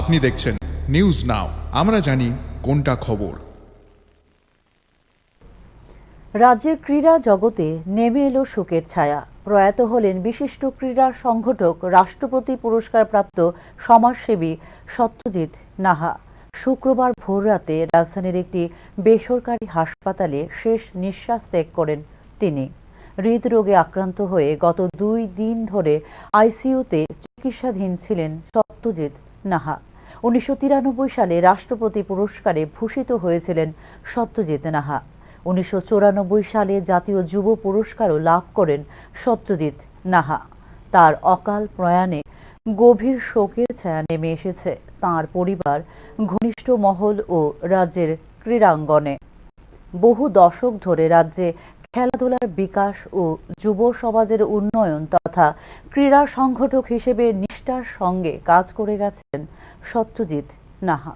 আপনি দেখছেন news now আমরা জানি কোনটা খবর। রাজ্যের ক্রীড়া জগতে নেমে এলো শোকের ছায়া। প্রয়াত হলেন বিশিষ্ট ক্রীড়া সংগঠক, রাষ্ট্রপতি পুরস্কারপ্রাপ্ত সমাজসেবী সত্যজিৎ নাহা। শুক্রবার ভোররাতে রাজধানীর একটি বেসরকারি হাসপাতালে শেষ নিঃশ্বাস ত্যাগ করেন তিনি। হৃদরোগে আক্রান্ত হয়ে গত দুই দিন ধরে আইসিইউতে চিকিৎসাধীন ছিলেন সত্যজিৎ নাহা। উনিশশো তিরানব্বই সালে রাষ্ট্রপতি পুরস্কারে ভূষিত হয়েছিলেন সত্যজিৎ নাহা। উনিশশো সালে জাতীয় যুব পুরস্কারও লাভ করেন সত্যজিৎ নাহা। তার অকাল প্রয়াণে গভীর শোকের ছায়া নেমে এসেছে তার পরিবার, ঘনিষ্ঠ মহল ও রাজ্যের ক্রীড়াঙ্গনে। বহু দশক ধরে রাজ্যে খেলাধুলার বিকাশ ও যুব সমাজের উন্নয়ন তথা ক্রীড়া সংগঠক হিসেবে নিষ্ঠার সঙ্গে কাজ করে গেছেন সত্যজিৎ নাহা।